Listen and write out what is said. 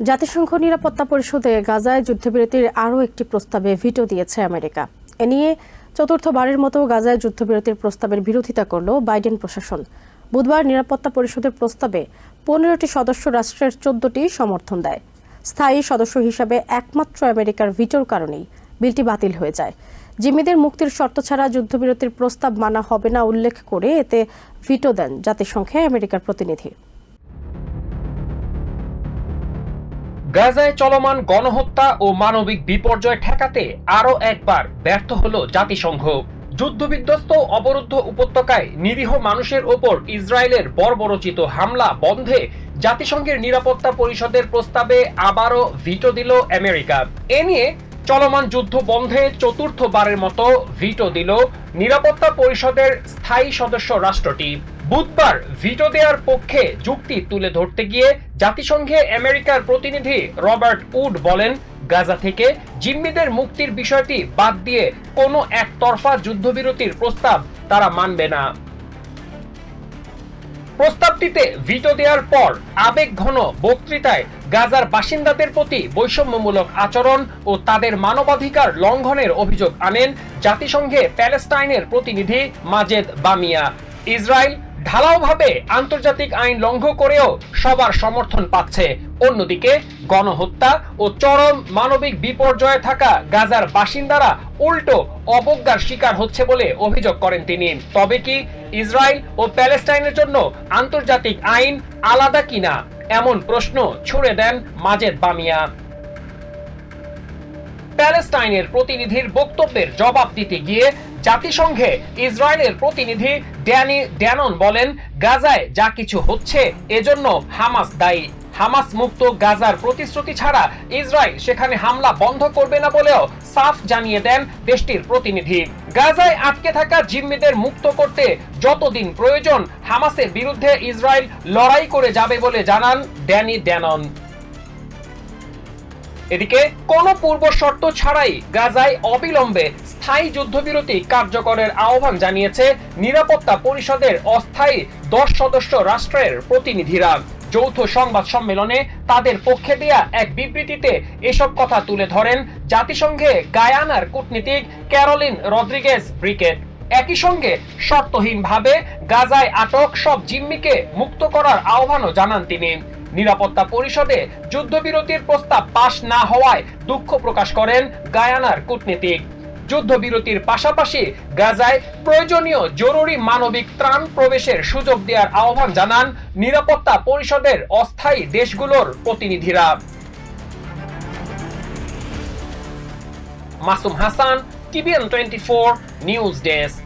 জাতিসংঘ নিরাপত্তা পরিষদে গাজায় যুদ্ধবিরতির আরও একটি প্রস্তাবে ভিটো দিয়েছে আমেরিকা। এ নিয়ে চতুর্থবারের মতো গাজায় যুদ্ধবিরতির প্রস্তাবের বিরোধিতা করল বাইডেন প্রশাসন। বুধবার নিরাপত্তা পরিষদের প্রস্তাবে পনেরোটি সদস্য রাষ্ট্রের চোদ্দটি সমর্থন দেয়। স্থায়ী সদস্য হিসাবে একমাত্র আমেরিকার ভিটোর কারণেই বিলটি বাতিল হয়ে যায়। জিম্মিদের মুক্তির শর্ত ছাড়া যুদ্ধবিরতির প্রস্তাব মানা হবে না উল্লেখ করে এতে ভিটো দেন জাতিসংঘে আমেরিকার প্রতিনিধি। গাজায় চলমান গণহত্যা ও মানবিক বিপর্যয় ঠেকাতে আরও একবার ব্যর্থ হলো জাতিসংঘ। যুদ্ধবিধ্বস্ত অবরুদ্ধ উপত্যকায় নিরীহ মানুষের ওপর ইসরায়েলের বর্বরচিত হামলা বন্ধে জাতিসংঘের নিরাপত্তা পরিষদের প্রস্তাবে আবারও ভিটো দিল আমেরিকা। এ নিয়ে চলমান যুদ্ধ বন্ধে চতুর্থবারের মতো ভিটো দিল নিরাপত্তা পরিষদের স্থায়ী সদস্য রাষ্ট্রটি। বুধবার ভিটো দেওয়ার পক্ষে যুক্তি তুলে ধরতে গিয়ে জাতিসংঘে আমেরিকার প্রতিনিধি রবার্ট উড বলেন, গাজা থেকে জিম্মিদের মুক্তির বিষয়টি বাদ দিয়ে কোনো একতরফা যুদ্ধবিরতির প্রস্তাব তারা মানবে না। প্রস্তাবটিতে ভিটো দেওয়ার পর আবেগঘন বক্তৃতায় গাজার বাসিন্দাদের প্রতি বৈষম্যমূলক আচরণ ও তাদের মানবাধিকার লঙ্ঘনের অভিযোগ আনেন জাতিসংঘে প্যালেস্টাইনের প্রতিনিধি মাজেদ বামিয়া। ইসরায়েল ঢালাওভাবে আন্তর্জাতিক আইন লঙ্ঘন করেও সবার সমর্থন পাচ্ছে। অন্যদিকে গণহত্যা ও চরম মানবিক বিপর্যয়ে থাকা গাজার বাসিন্দারা উল্টো অবজ্ঞার শিকার হচ্ছে বলে অভিযোগ করেন তিনি। তবে কি ইসরায়েল ও প্যালেস্টাইনের জন্য আন্তর্জাতিক আইন আলাদা কিনা? এমন প্রশ্ন ছুড়ে দেন মাজেদ বামিয়া। প্যালেস্টাইনের প্রতিনিধির বক্তব্যের জবাব দিতে গিয়ে জাতিসংঘে ইসরায়েলের প্রতিনিধি ড্যানি ড্যানন বলেন, গাজায় যা কিছু হচ্ছে, এজন্য হামাস দায়ী। হামাস মুক্ত গাজার প্রতিশ্রুতি ছাড়া ইসরায়েল সেখানে হামলা বন্ধ করবে না বলেও সাফ জানিয়ে দেন দেশটির প্রতিনিধি। গাজায় আটকে থাকা জিম্মিদের মুক্ত করতে যতদিন প্রয়োজন, হামাসের বিরুদ্ধে ইসরায়েল লড়াই করে যাবে বলে জানান ড্যানি ড্যানন। এদিকে, কোনো পূর্ব শর্ত ছাড়াই গাজায় অবিলম্বে স্থায়ী যুদ্ধবিরতি কার্যকরের আহ্বান জানিয়েছে নিরাপত্তা পরিষদের অস্থায়ী দশ সদস্য রাষ্ট্রের প্রতিনিধিরা। যৌথ সংবাদ সম্মেলনে তাদের পক্ষে দেয়া এক বিবৃতিতে এসব কথা তুলে ধরেন জাতিসংঘে গায়ানার কূটনীতিক ক্যারোলিন রদ্রিগেজ ব্রিকেট। একই সঙ্গে শর্তহীনভাবে গাজায় আটক সব জিম্মিকে মুক্ত করার আহ্বানও জানান তিনি। নিরাপত্তা পরিষদে যুদ্ধবিরতির প্রস্তাব পাশ না হওয়ায় দুঃখ প্রকাশ করেন গায়ানার কূটনীতিক। যুদ্ধবিরতির পাশাপাশি গাজায় প্রয়োজনীয় জরুরি মানবিক ত্রাণ প্রবেশের সুযোগ দেওয়ার আহ্বান জানান নিরাপত্তা পরিষদের অস্থায়ী দেশগুলোর প্রতিনিধিরা। Masum Hasan, TVN twenty four news desk.